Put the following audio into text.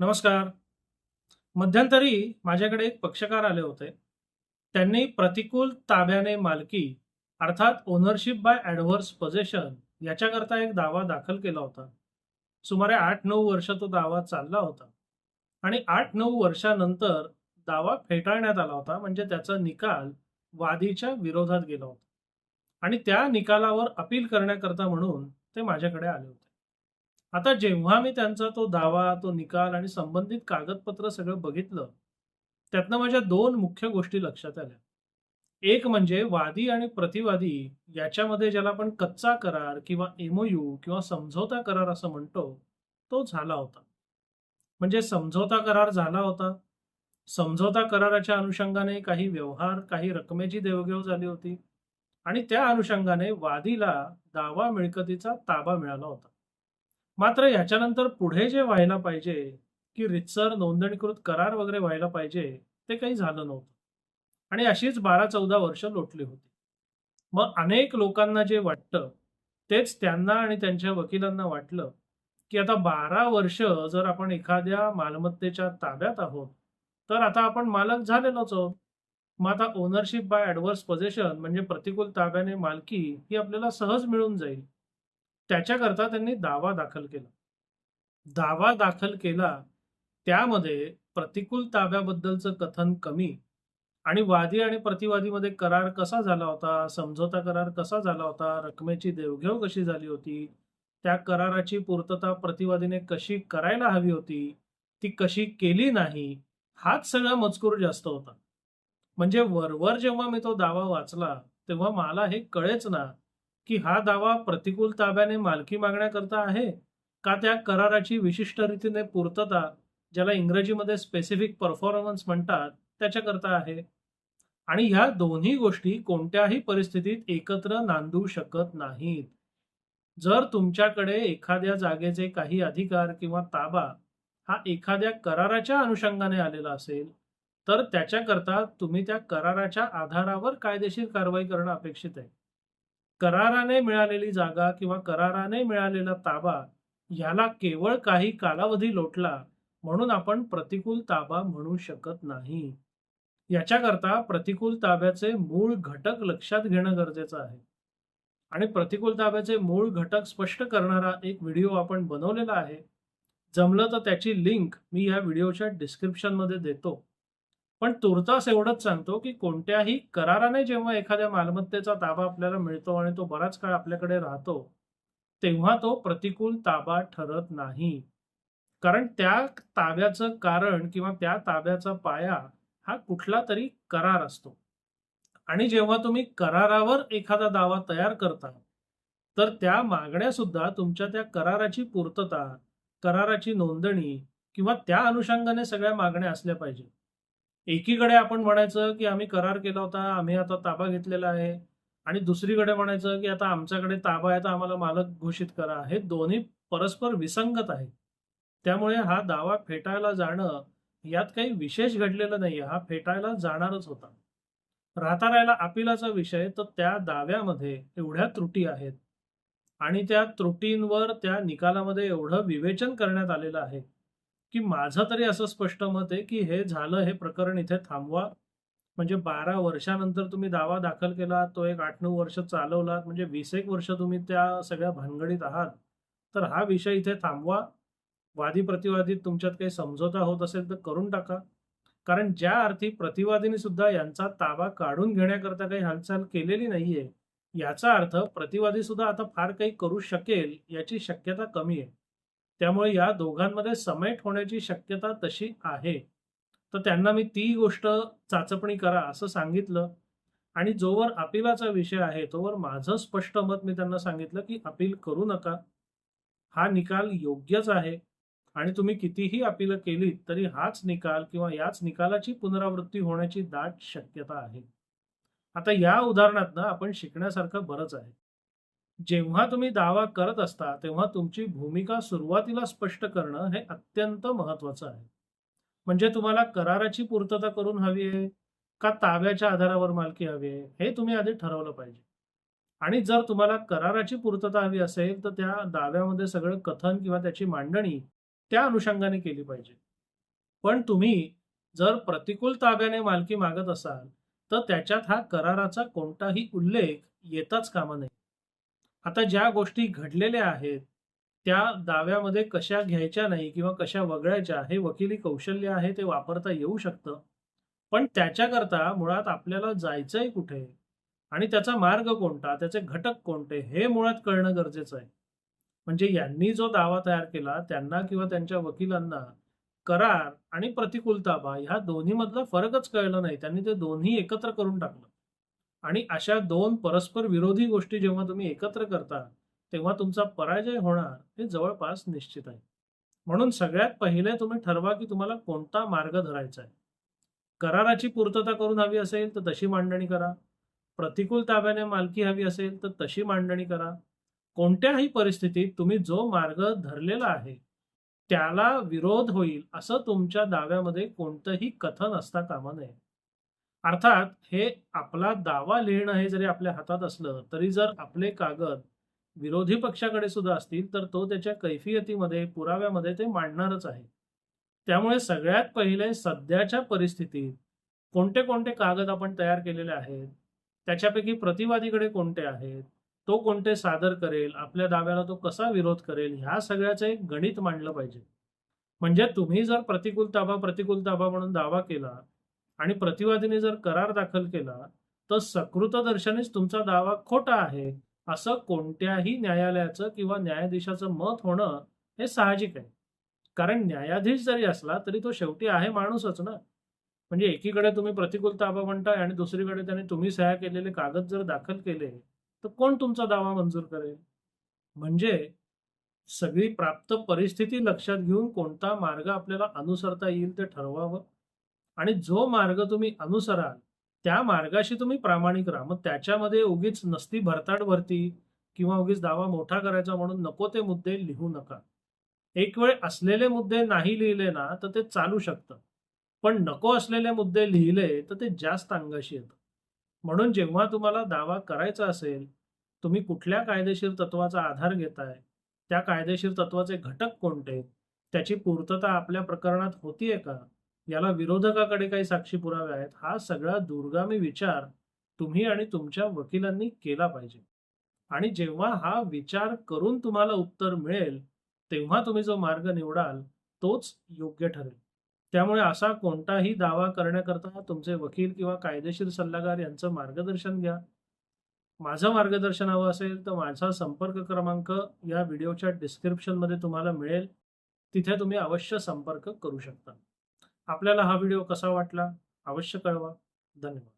नमस्कार. मध्यंतरी माझ्याकडे एक पक्षकार आले होते. त्यांनी प्रतिकूल ताब्याने मालकी अर्थात ओनरशिप बाय ॲडव्हर्स पोझेशन याच्याकरता एक दावा दाखल केला होता. सुमारे 8-9 वर्ष तो दावा चालला होता आणि 8-9 वर्षानंतर दावा फेटाळण्यात आला होता. म्हणजे त्याचा निकाल वादीच्या विरोधात गेला होता आणि त्या निकालावर अपील करण्याकरता म्हणून ते माझ्याकडे आले होते. आता जेव्हा मी त्यांचा तो दावा, तो निकाल आणि संबंधित कागदपत्र सगळं बघितलं, त्यातनं माझ्या दोन मुख्य गोष्टी लक्षात आल्या. एक म्हणजे वादी आणि प्रतिवादी याच्यामध्ये ज्याला आपण कच्चा करार किंवा एमओयू किंवा समझोता करार असं म्हणतो, तो झाला होता. म्हणजे समझोता करार झाला होता. समझोता कराराच्या अनुषंगाने काही व्यवहार, काही रकमेची देवघेव झाली होती आणि त्या अनुषंगाने वादीला दावा मिळकतीचा ताबा मिळाला होता. मात्र याच्यानंतर पुढे जे व्हायला पाहिजे, की रितसर नोंदणीकृत करार वगैरे व्हायला पाहिजे, ते काही झालं नव्हतं. आणि अशीच 12-14 वर्ष लोटली होती. मग अनेक लोकांना जे वाटतं, तेच त्यांना आणि त्यांच्या वकिलांना वाटलं, की आता 12 वर्ष जर आपण एखाद्या मालमत्तेच्या ताब्यात आहोत, तर आता आपण मालक झालेलोच आहोत. मग आता ओनरशिप बाय ॲडव्हर्स पोझिशन म्हणजे प्रतिकूल ताब्याने मालकी ही आपल्याला सहज मिळून जाईल. त्याच्याकरता त्यांनी दावा दाखल केला. दावा दाखल केला, त्यामध्ये प्रतिकूल ताब्याबद्दलचं कथन कमी आणि वादी आणि प्रतिवादीमध्ये करार कसा झाला होता, समझोता करार कसा झाला होता, रकमेची देवघेव कशी झाली होती, त्या कराराची पूर्तता प्रतिवादीने कशी करायला हवी होती, ती कशी केली नाही, हाच सगळा मजकूर जास्त होता. म्हणजे वरवर जेव्हा मी तो दावा वाचला, तेव्हा मला हे कळेच ना, की हा दावा प्रतिकूल ताब्याने मालकी मागण्याकरता आहे, का त्या कराराची विशिष्ट रीतीने पूर्तता, ज्याला इंग्रजीमध्ये स्पेसिफिक परफॉर्मन्स म्हणतात, त्याच्याकरता आहे. आणि ह्या दोन्ही गोष्टी कोणत्याही परिस्थितीत एकत्र नांदू शकत नाहीत. जर तुमच्याकडे एखाद्या जागेचे काही अधिकार किंवा ताबा हा एखाद्या कराराच्या अनुषंगाने आलेला असेल, तर त्याच्याकरता तुम्ही त्या कराराच्या आधारावर कायदेशीर कारवाई करणं अपेक्षित आहे. कराराने मिळालेली जागा किंवा कराराने मिळालेला ताबा ह्याला केवळ काही कालावधी लोटला म्हणून आपण प्रतिकूल ताबा म्हणू शकत नाही. याच्याकरता प्रतिकूल ताब्याचे मूळ घटक लक्षात घेणं गरजेचं आहे. आणि प्रतिकूल ताब्याचे मूळ घटक स्पष्ट करणारा एक व्हिडिओ आपण बनवलेला आहे. जमलं तर त्याची लिंक मी ह्या व्हिडिओच्या डिस्क्रिप्शनमध्ये देतो. पण तुर्तास एवढंच सांगतो, की कोणत्याही कराराने जेव्हा एखाद्या मालमत्तेचा ताबा आपल्याला मिळतो आणि तो बराच काळ आपल्याकडे राहतो, तेव्हा तो प्रतिकूल ताबा ठरत नाही. कारण त्या ताब्याचं कारण किंवा त्या ताब्याचा पाया हा कुठला तरी करार असतो. आणि जेव्हा तुम्ही करारावर एखादा दावा तयार करता, तर त्या मागण्या सुद्धा तुमच्या त्या कराराची पूर्तता, कराराची नोंदणी किंवा त्या अनुषंगाने सगळ्या मागण्या असल्या पाहिजे. एकीकडे आपण म्हणायचं, की आम्ही करार केला होता, आम्ही आता ताबा घेतलेला आहे आणि दुसरीकडे म्हणायचं, की आता आमच्याकडे ताबा आहे, तर आम्हाला मालक घोषित करा. हे दोन्ही परस्पर विसंगत आहे त्यामुळे हा दावा फेटाळला जाणं, यात काही विशेष घडलेलं नाहीये. हा फेटाळला जाणारच होता. राहता राहिला अपिलाचा विषय, तर त्या दाव्यामध्ये एवढ्या त्रुटी आहेत आणि त्या त्रुटींवर त्या निकालामध्ये एवढं विवेचन करण्यात आलेलं आहे, की माझं तरी असं स्पष्ट मत आहे, की हे झालं, हे प्रकरण इथे थांबवा. म्हणजे 12 वर्षानंतर तुम्ही दावा दाखल केलात, तो एक 8-9 वर्ष चालवलात, म्हणजे वीस एक वर्ष तुम्ही त्या सगळ्या भानगडीत आहात. तर हा विषय इथे थांबवा. वादी-प्रतिवादीत तुमच्यात काही समझोता होत असेल, तर करून टाका. कारण ज्या अर्थी प्रतिवादीने सुद्धा यांचा ताबा काढून घेण्याकरता काही हालचाल केलेली नाहीये, याचा अर्थ प्रतिवादी सुद्धा आता फार काही करू शकेल, याची शक्यता कमी आहे. त्यामुळे या दोघांमध्ये समेट होण्याची शक्यता तशी आहे. तर त्यांना मी ती गोष्ट चाचपणी करा असं सांगितलं आणि जोवर अपिलाचा विषय आहे, तोवर माझं स्पष्ट मत मी त्यांना सांगितलं, की अपील करू नका. हा निकाल योग्यच आहे आणि तुम्ही कितीही अपील केलीत, तरी हाच निकाल किंवा याच निकालाची पुनरावृत्ती होण्याची दाट शक्यता आहे. आता या उदाहरणातनं आपण शिकण्यासारखं बरंच आहे. जेव्हा तुम्ही दावा करत असता, तेव्हा तुमची भूमिका सुरुवातीला स्पष्ट करणं हे अत्यंत महत्त्वाचं आहे. म्हणजे तुम्हाला कराराची पूर्तता करून हवी आहे, का ताब्याच्या आधारावर मालकी हवी आहे, हे तुम्ही आधी ठरवलं पाहिजे. आणि जर तुम्हाला कराराची पूर्तता हवी असेल, तर त्या दाव्यामध्ये सगळं कथन किंवा त्याची मांडणी त्या अनुषंगाने केली पाहिजे. पण तुम्ही जर प्रतिकूल ताब्याने मालकी मागत असाल तर त्याच्यात हा कराराचा कोणताही उल्लेख येताच कामा नये आता ज्या गोष्टी घडलेल्या आहेत त्या दाव्यामध्ये कशा घ्यायच्या नाही किंवा कशा वगळायच्या हे वकिली कौशल्य आहे ते वापरता येऊ शकतं. पण त्याच्याकरता मुळात आपल्याला जायचंय कुठे? आणि त्याचा मार्ग कोणता? त्याचे घटक कोणते? हे मुळात कळणं गरजेचं आहे. म्हणजे यांनी जो दावा तयार केला त्यांना किंवा त्यांच्या वकिलांना करार आणि प्रतिकूलताबा ह्या दोन्ही मधला फरकच कळलं नाही. त्यांनी ते दोन्ही एकत्र करून टाकलं. आणि अशा दोन परस्पर विरोधी गोष्टी जेव्हा तुम्ही एकत्र करता तेव्हा तुमचा पराजय होणार हे जवळपास निश्चित आहे. म्हणून सगळ्यात पहिले तुम्ही ठरवा की तुम्हाला कोणता मार्ग धरायचा आहे. कराराची पूर्तता करून हवी असेल तर तशी मांडणी करा. प्रतिकूल ताब्याने मालकी हवी असेल तर तशी मांडणी करा. कोणत्याही परिस्थितीत तुम्ही जो मार्ग धरलेला आहे त्याला विरोध होईल असं तुमच्या दाव्यामध्ये कोणतंही कथन असता कामा नये. अर्थात हे आपला दावा लिहिणं हे जरी आपल्या हातात असलं तरी जर आपले कागद विरोधी पक्षाकडे सुद्धा असतील तर तो त्याच्या कैफियतीमध्ये पुराव्यामध्ये ते मांडणारच आहे. त्यामुळे सगळ्यात पहिले सध्याच्या परिस्थितीत कोणते कोणते कागद आपण तयार केलेले आहेत त्याच्यापैकी प्रतिवादीकडे कोणते आहेत तो कोणते सादर करेल आपल्या दाव्याला तो कसा विरोध करेल ह्या सगळ्याचं एक गणित मांडलं पाहिजे. म्हणजे तुम्ही जर प्रतिकूल ताबा प्रतिकूल ताबा म्हणून दावा केला आणि प्रतिवादीने जर करार दाखल केला तर सकृतदर्शनीच तुमचा दावा खोटा आहे असं कोणत्याही न्यायालयाचं किंवा न्यायाधीशाचं मत होणं हे साहजिक आहे. कारण न्यायाधीश जरी असला तरी तो शेवटी आहे माणूसच ना. म्हणजे एकीकडे तुम्ही प्रतिकूल ताबा म्हणताय आणि दुसरीकडे त्याने तुम्ही सह्या केलेले कागद जर दाखल केले तर कोण तुमचा दावा मंजूर करेल? म्हणजे सगळी प्राप्त परिस्थिती लक्षात घेऊन कोणता मार्ग आपल्याला अनुसरता येईल ते ठरवावं? आणि जो मार्ग तुम्ही अनुसराल त्या मार्गाशी तुम्ही प्रामाणिक राहा. मग त्याच्यामध्ये उगीच नसती भरताड भरती किंवा उगीच दावा मोठा करायचा म्हणून नको ते मुद्दे लिहू नका. एक वेळ असलेले मुद्दे नाही लिहिले ना तर ते चालू शकतं. पण नको असलेले मुद्दे लिहिले तर ते जास्त अंगाशी येतं. म्हणून जेव्हा तुम्हाला दावा करायचा असेल तुम्ही कुठल्या कायदेशीर तत्वाचा आधार घेताय त्या कायदेशीर तत्वाचे घटक कोणते? त्याची पूर्तता आपल्या प्रकरणात होतीये का? याला विरोधकाकडे काही साक्षी पुरावे आहेत. हा सगळा दूरगामी विचार तुम्ही आणि तुमच्या वकिलांनी केला पाहिजे. आणि जेव्हा हा विचार करून तुम्हाला उत्तर मिळेल तेव्हा तुम्ही जो मार्ग निवडाल तोच योग्य ठरेल. त्यामुळे असा कोणताही दावा करण्याकरता तुमचे वकील किंवा कायदेशीर सल्लागार यांचं मार्गदर्शन घ्या. माझं मार्गदर्शन हवं असेल तर माझा संपर्क क्रमांक या व्हिडिओच्या डिस्क्रिप्शनमध्ये तुम्हाला मिळेल. तिथे तुम्ही अवश्य संपर्क करू शकता. आपल्याला हा व्हिडिओ कसा वाटला अवश्य कळवा. धन्यवाद.